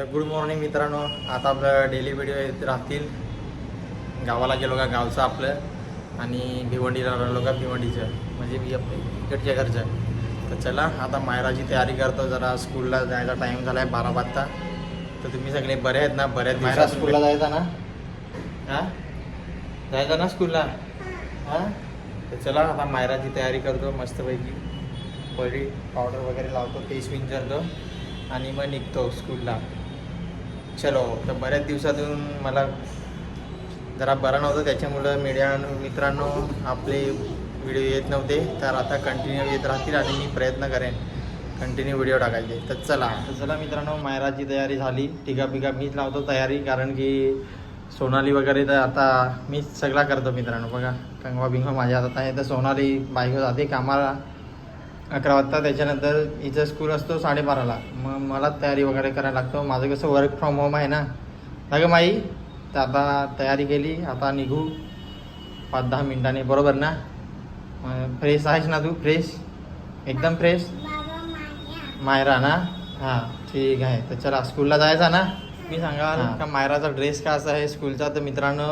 तर good morning मित्रांनो. आता आपलं डेली व्हिडिओ येत राहतील. गावाला गेलो का? गावचं आपलं. आणि भिवंडीला राहिलो का? भिवंडीचं. म्हणजे मी आपल्या इकडच्या घरचं. तर चला आता मायराची तयारी करतो. जरा स्कूलला जायचा टाईम झाला आहे बारा वाजता. तर तुम्ही सगळे बरे आहेत ना? बरे आहेत मायरा स्कूलला जायचा ना? हां? जायचा ना स्कूलला हां? तर चला आता मायराची तयारी करतो मस्तपैकी. पहिली पावडर वगैरे लावतो फेस विंचरतो आणि मग निघतो स्कूलला चलो तर बऱ्याच दिवसातून मला जरा बरं नव्हतं. त्याच्यामुळं मीडिया मित्रांनो आपले व्हिडिओ येत नव्हते. तर आता कंटिन्यू येत राहतील आणि मी प्रयत्न करेन कंटिन्यू व्हिडिओ टाकायचे. तर चला. तर चला मित्रांनो मायराची तयारी झाली. टिका पिका मीच लावतो तयारी कारण की सोनाली वगैरे तर आता मीच सगळा करतो मित्रांनो. बघा कंगवा बिंगवा माझ्या हातात आहे. तर सोनाली बाईक जाते कामाला. अकरा वाजता त्याच्यानंतर हिचं स्कूल असतो साडेबाराला. मग मला तयारी वगैरे करायला लागतो. माझं कसं वर्क फ्रॉम होम आहे ना. अगं माई तर आता तयारी केली. आता निघू. पाच दहा मिनिटांनी. बरोबर ना? फ्रेश आहेस ना तू? फ्रेश एकदम फ्रेश मायरा ना? हां ठीक आहे. तर चला स्कूलला जायचा ना? मी सांगाल का मायराचा ड्रेस का असा आहे स्कूलचा तर मित्रांनो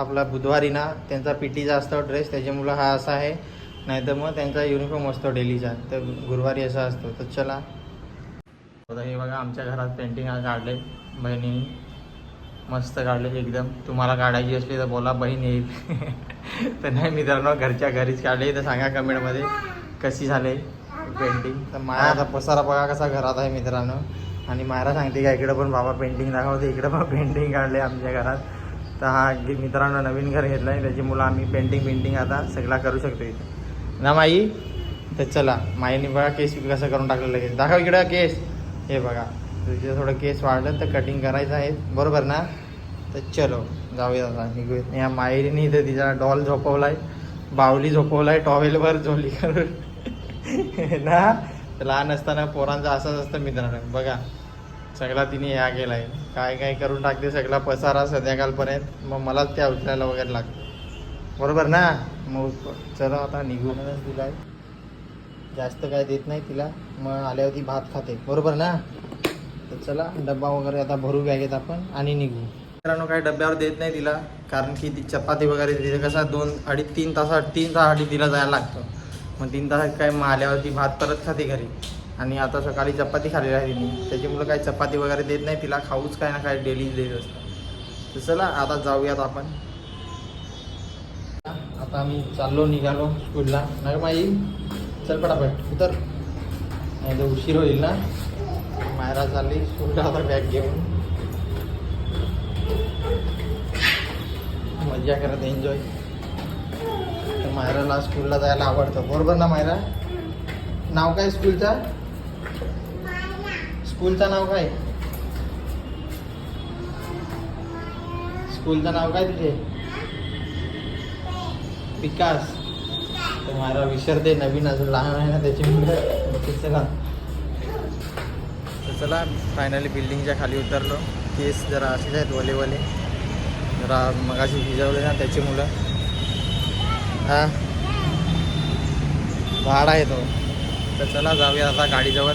आपला बुधवारी ना त्यांचा पी टीचा असतो ड्रेस त्याच्यामुळं हा असा आहे. नाही तर मग त्यांचा युनिफॉर्म असतो डेलीचा. तर गुरुवारी असा असतो. तर चला. आता हे बघा आमच्या घरात पेंटिंग काढले. बहिणीने मस्त काढले एकदम. तुम्हाला काढायची असली तर बोला बहीण येईल. तर नाही मित्रांनो घरच्या घरीच काढले. तर सांगा कमेंटमध्ये कशी झाले पेंटिंग तर मायाचा पसारा बघा कसा घरात आहे मित्रांनो. आणि मायरा सांगते का इकडं पण बाबा पेंटिंग दाखवते. इकडं पण पेंटिंग काढले आमच्या घरात. तर हा मित्रांनो नवीन घर घेतलं आहे त्याची मुलं आम्ही पेंटिंग पेंटिंग आता सगळा करू शकतो इथे. ना माई? तर चला माईने बघा केस कसं करून टाकलं लगेच दाखव इकडं केस हे बघा तुझे थोडं केस वाढलं तर कटिंग करायचं आहे. बरोबर ना? तर चलो जाऊया आता निघूया. या माईने इथं तिचा डॉल झोपवलाय बावली झोपवलाय टॉवेलवर झोली करून. ना? लहान असताना पोरांचं असंच असतं मित्रांनो. बघा सगळा तिने ह्या केलाय. काय काय करून टाकते सगळा पसारा संध्याकाळपर्यंत. मग मलाच त्या उचलायला वगैरे लागतं. बरोबर ना? मग चला आता निघू. दिलाय. जास्त काय देत नाही तिला. मग आल्यावरती भात खाते. बरोबर ना? तर चला डब्बा वगैरे आता भरू बॅगेत आपण आणि निघू. मित्रांनो काही डब्यावर देत नाही तिला. कारण की ती चपाती वगैरे तिथे कसा दोन अडीच तीन तासात तीन तासासाठी तिला जायला लागतं. मग तीन तासात काय मग आल्यावरती भात परत खाते घरी. आणि आता सकाळी चपाती खाली आहे तिने. त्याच्यामुळं काही चपाती वगैरे देत नाही तिला. खाऊच काय ना काय डेली देत असतं. तर चला आता जाऊयात आपण. आता आम्ही चाललो निघालो स्कूलला नाही माई? चल पटापट उतर. नाही तर उशीर होईल ना. मायरा चालली स्कूलला आता बॅग घेऊन. मजा करत एन्जॉय तर मायराला स्कूलला जायला आवडतं. बरोबर ना मायरा? नाव काय स्कूलचा स्कूलचं नाव काय? स्कूलचं नाव काय तुझे? विकास. तर विसरते नवीन अजून लहान आहे ना त्याच्यामुळे मुलं. चला. तर चला फायनली बिल्डिंगच्या खाली उतरलो. केस जरा असेच आहेत वले वले जरा मगाशी भिजवले ना त्याची मुलं. हा. झाड आहे तो. तर चला जाऊया आता गाडीजवळ.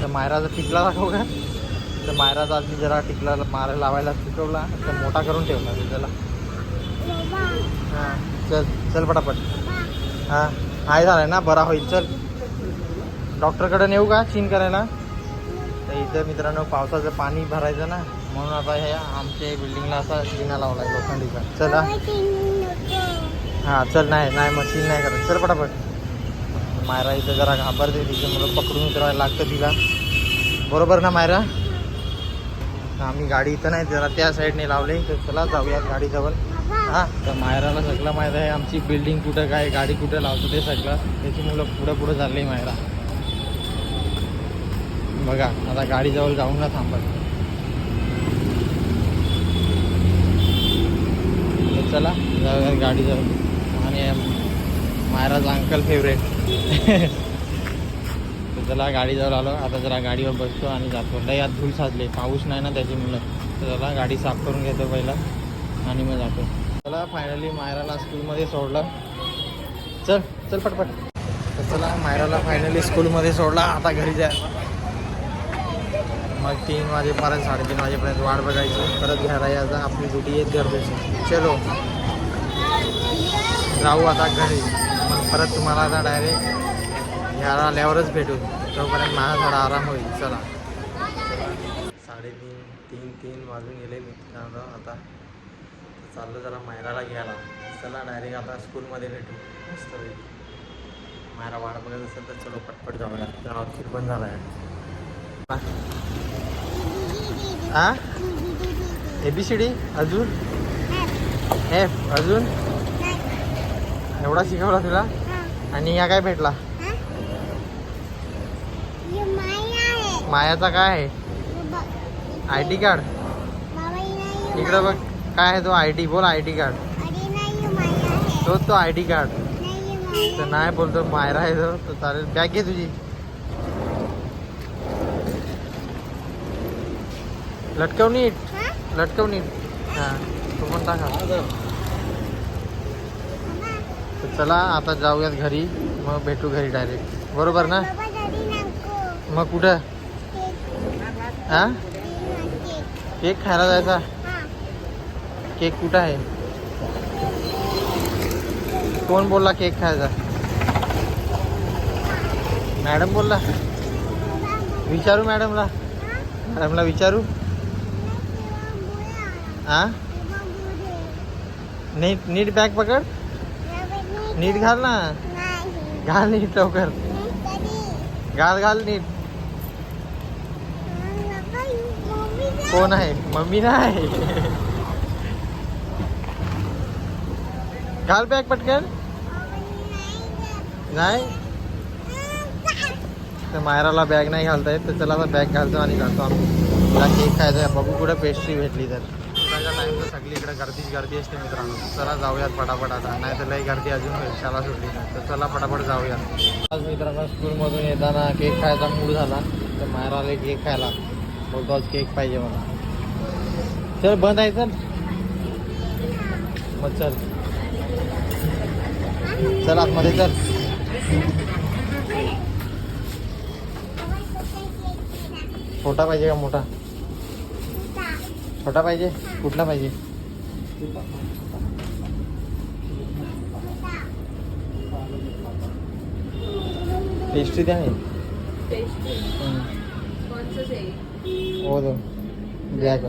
तर मायराचा टिकला दाखव का? तर मायराचा आधी जरा टिकला मारा लावायला टिकवला तर मोठा करून ठेवला तर हां चल चल पटापट. हां आहे झालाय ना बरा होईल चल. डॉक्टरकडे नेऊ का चीन करायला? तर इथं मित्रांनो पावसाचं पाणी भरायचं ना म्हणून आता हे आमच्या बिल्डिंगला असा चिना लावला आहे लोखंडीचा. चला हां. चल नाही नाही मग चीन नाही करत. चल पटापट. मायरा इथं जरा घाबरते तिच्या मुलं पकडून करायला लागतं तिला. बरोबर ना मायरा? आम्ही गाडी इथं नाही जरा त्या साईडने लावले. तर चला जाऊयात गाडीजवळ. हां तर मायराला सगळं माहीत आहे आमची बिल्डिंग कुठं काय गाडी कुठं लावतो ते सगळं. त्याची मुलं पुढं पुढं चालली मायरा. बघा आता गाडीजवळ जाऊन ना थांबत. तर चला जाऊया गाडीजवळ. आणि मायराचा अंकल फेवरेट चला गाडीजवळ आलो. आता जरा गाडीवर बसतो आणि जातो. लय यात धूळ साचले. पाऊस नाही ना त्याची मुलं तर चला गाडी साफ करून घेतो पहिला. आणि मग जातो. चला फायनली मायराला स्कूलमध्ये सोडलं. चल चल पटपट. तर चला मायराला फायनली स्कूलमध्ये सोडला. आता घरी जाय. मग तीन वाजेपर्यंत साडेतीन वाजेपर्यंत वाट बघायची. परत घ्यायला यायचं. आपली ड्युटी येत गरजेची. चलो. जाऊ आता घरी. मग परत तुम्हाला आता डायरेक्ट घ्यायला आल्यावरच भेटू. तोपर्यंत माझा थोडा आराम होईल चला. साडेतीन तीन तीन वाजून गेले मित्रांनो आता चाललो जरा मायराला घ्यायला. चला डायरेक्ट आता स्कूलमध्ये भेटू. मस्त होईल मायरा वाट बघत असेल तर चलो पटपट जाऊया. तर पण झाला आहे आ? ए बी सी डी अजून? एफ अजून? एवढा शिकवला तुला? आणि या काय भेटला? मायाचा काय आहे? I D card? इकडं बघ काय आहे तो आय टी बोल आय टी कार्ड. तोच तो आय टी कार्ड. तर नाही बोलतो मायरा आहे तो. तर चालेल बॅग घे तुझी. लटकव नीट. लटकव नीट. हां तो पण टाका. तर चला आता जाऊयात घरी. मग भेटू घरी डायरेक्ट बरोबर ना? मग कुठं? हा? केक खायला जायचा? केक कुठं आहे? कोण बोलला केक खायचा? मॅडम बोलला. विचारू मॅडमला. मॅडमला विचारू. हा नीट नीट बॅग पकड. नीट घाल ना. घाल नीट लवकर. घाल घाल नीट. कोण आहे? मम्मी नाही. घाल बॅग पटकन. नाही? तर मायराला बॅग नाही घालता येत तर चला आता बॅग घालतो आणि जातो आम्ही. मला केक खायचा आहे. बघू कुठं पेस्ट्री भेटली तर. सकाळच्या टाइम तर सगळी इकडे गर्दीच गर्दी असते मित्रांनो. चला जाऊयात पटापट आता. नाही तर लई गर्दी अजून होईल. शाळा सुटली नाही. तर चला पटापट जाऊयात. आज मित्रांनो स्कूलमधून येताना केक खायचा मूड झाला. तर मायराला केक खायला. आज केक पाहिजे मला. चल बंद आहे चल. मग चल. चल आतमध्ये चल. छोटा पाहिजे का मोठा? छोटा पाहिजे? कुठला पाहिजे? पेस्ट्री द्या नाही हो दो ब्लॅक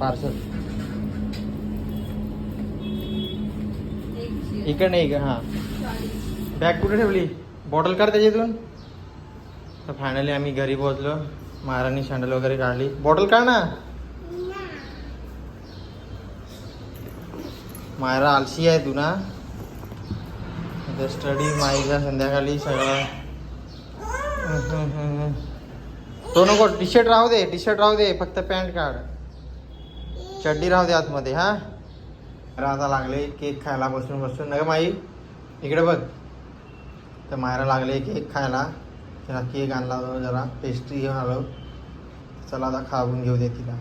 पार्सल इकडे नाही का हां बॅग कुठे ठेवली बॉटल काढ त्याच्यातून तर फायनली आम्ही घरी पोहोचलो महाराणी सँडल वगैरे काढली बॉटल काढ ना मायरा आलशी आहे तू ना स्टडी माईचा संध्याकाळी सगळं तो नको टी शर्ट राहू दे टी शर्ट राहू दे फक्त पॅन्ट काढ. चड्डी राहू दे आतमध्ये हा? आता लागले केक खायला बसून बसून. नका माई इकडे बघ. तर मायरा लागले केक खायला. तिला केक आणला जरा पेस्ट्री घेऊन आलो. चला आता खाऊन घेऊ दे तिला.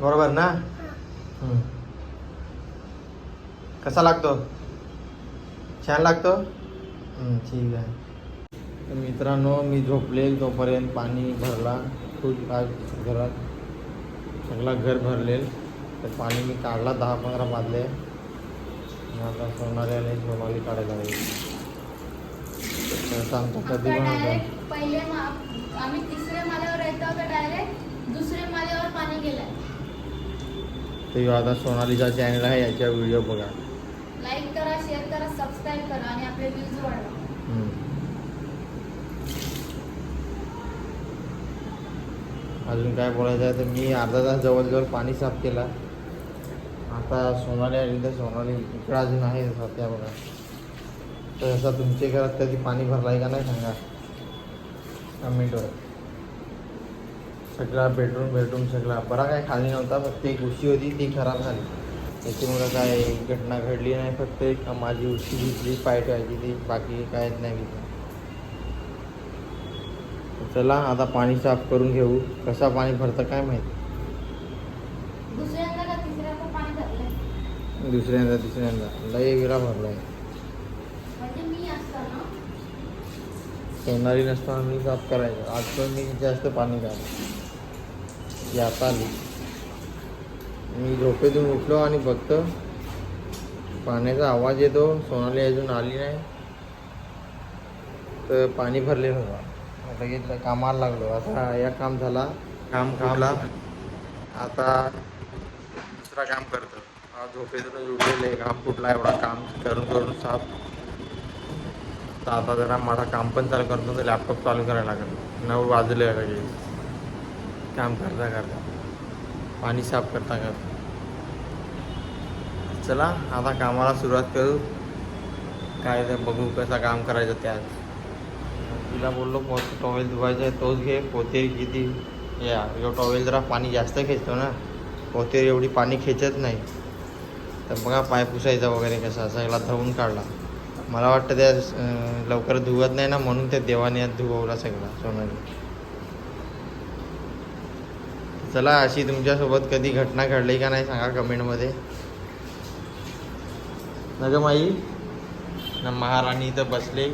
बरोबर ना? कसा लागतो? छान लागतो? ठीक आहे. तर मित्रांनो मी झोपले तोपर्यंत पाणी भरला. खूप आज घरात सगळा घर भरलेल. तर पाणी मी काढला दहा पंधरा बादले आणि आता सोनाऱ्याने सोनाली काढायला तर आमचा कधी पण होता पहिले मा- आम्ही तिसऱ्या माल्यावर येतो तर डायरेक्ट दुसऱ्या माल्यावर पाणी गेलंय. ते आता सोनालीचा चॅनल आहे याच्या व्हिडिओ बघा. लाईक करा शेअर करा सबस्क्राईब करा आणि आपले व्ह्यूज वाढवा. अजून काय बोलायचं आहे तर मी अर्धा तास जवळजवळ पाणी साफ केला. आता सोनाली आली तर सोनाली इकडं अजून आहे सध्या बघा. तर असं तुमच्या घरात कधी पाणी भरलं आहे का नाही सांगा? कमेंटवर सगळा बेडरूम बेडरूम सगळा. बरा काय खाली नव्हता फक्त एक उशी होती ती खराब झाली. त्याच्यामुळं काय घटना घडली नाही फक्त एक माझी उशी घेतली पाय ठेवायची ती बाकी कायच नाही घेतली. चला आता पाणी साफ करून घेऊ. कसा पाणी भरतं काय माहीत? दुसऱ्यांदा तिसऱ्यांदा. लय विरा भरलाय. म्हणजे सोनारी नसताना मी साफ करायचं. आज पण मी जास्त पाणी ती आता आली. मी झोपेतून उठलो आणि बघतो पाण्याचा आवाज येतो. सोनाली अजून आली नाही. तर पाणी भरलेलं होतं लगेच कामाला लागलो. आता या काम झाला. काम कामला आता दुसरा काम करतो. आज झोपेतूनच उठलेले घाम फुटला एवढा काम करून करून साफ तर आता जरा माझा काम पण चालू करतो. तर लॅपटॉप चालू करायला लागेल. नऊ वाजले लगेच काम करता करता. पाणी साफ करता करता. चला आता कामाला सुरुवात करू. काय ते बघू कसं काम करायचं त्यात. तिला बोललो पोत टॉवेल धुवायचा आहे तोच घे पोते किती? या यो टॉवेल जरा पाणी जास्त खेचतो ना पोते एवढी पाणी खेचत नाही. तर बघा पाय पुसायचा वगैरे कसा सगळा धुवून काढला. मला वाटतं त्या लवकर धुवत नाही ना म्हणून त्या देवाने धुवला सगळा सोनाली. चला अशी तुमच्यासोबत कधी घटना घडली का नाही सांगा कमेंटमध्ये. न माई ना महाराणी इथं बसले.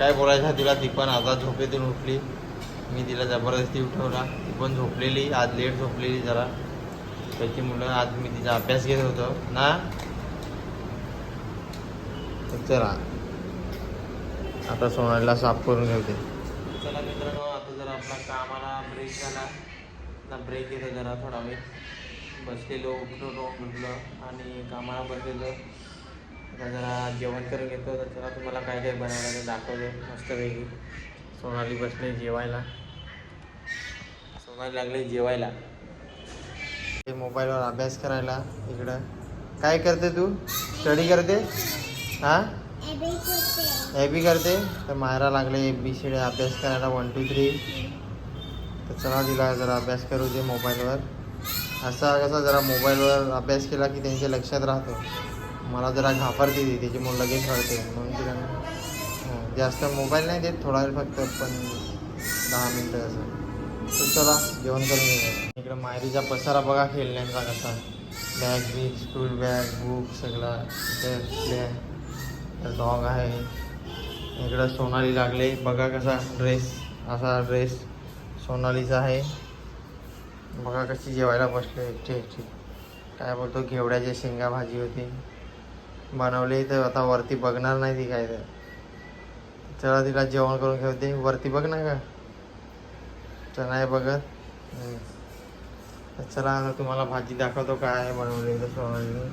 काय बोलायचं तिला ती पण आता झोपेतून उठली. मी तिला जबरदस्ती उठवला. ती पण झोपलेली आज लेट झोपलेली जरा. त्याची मुलं आज मी तिचा अभ्यास घेत होतो. ना? चला. आता सोनालीला साफ करून घेते. चला मित्रांनो आता जरा आपला कामाला ब्रेक झाला. ना ब्रेक घेतो जरा थोडा वेळ. बसलेलो उठलो उठलो आणि कामाला बसलेलो. आता जरा जेवण करून घेतो तर चला तुम्हाला काय काय बनवायला ते दाखवतो मस्तपैकी. सोनाली बसले जेवायला. सोनाली लागले जेवायला. ते मोबाईलवर अभ्यास करायला इकडं. काय करते तू? स्टडी करते? हां? ए बी करते. तर मायरा लागले ए बी सी अभ्यास करायला वन टू थ्री तर चला तिला जरा अभ्यास करू दे मोबाईलवर. असा कसा जरा मोबाईलवर अभ्यास केला की त्यांच्या लक्षात राहतो. मला जरा घाबरते ती त्याच्यामुळे लगेच कळते म्हणून तिला हो, जास्त मोबाईल नाही देत थोडा वेळ फक्त पण दहा मिनटं असं. तर चला जेवण करून घेऊया. इकडं मायरीचा पसारा बघा खेळण्यांचा कसा. Bag big school bag book सगळा. इथे डॉग आहे. इकडं सोनाली लागले. बघा कसा ड्रेस असा ड्रेस सोनालीचा आहे. बघा कशी जेवायला बसले. ठीक ठीक. काय बोलतो घेवड्याची शेंगा भाजी होती. बनवले तर आता वरती बघणार नाही ती काय तर. चला तिला जेवण करून ठेवते. वरती बघ ना का तर नाही बघत. चला आता तुम्हाला भाजी दाखवतो काय आहे बनवली तर सोनालीने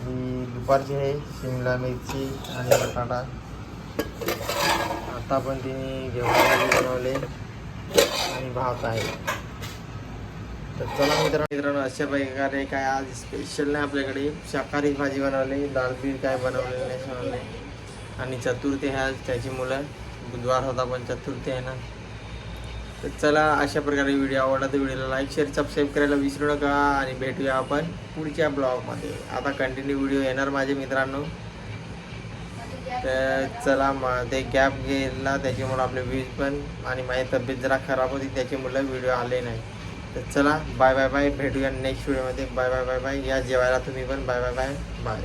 ही दुपारची आहे शिमला मिरची आणि बटाटा. आता पण तिने घेऊन बनवले. आणि भात आहे. तर चला मित्रांनो मित्रांनो अशा प्रकारे काय आज स्पेशल नाही आपल्याकडे. शाकाहारी भाजी बनवली दाल पीठ काय बनवलेलं नाही बनवले आणि चतुर्थी आहे आज त्याची मुलं. बुधवार होता पण चतुर्थी आहे ना. तर चला अशा प्रकारे व्हिडिओ आवडला तर व्हिडिओला लाईक शेअर सबस्क्राईब करायला विसरू नका. आणि भेटूया आपण पुढच्या ब्लॉगमध्ये. आता कंटिन्यू व्हिडिओ येणार माझे मित्रांनो. तर चला मग ते गॅप गेला त्याच्यामुळे आपले व्ह्यूज पण आणि माझी तब्येत जरा खराब होती त्याच्यामुळं व्हिडिओ आले नाही. तर चला बाय बाय बाय भेटूया नेक्स्ट व्हिडिओमध्ये बाय बाय बाय बाय या जेवायला तुम्ही पण. Bye bye bye bye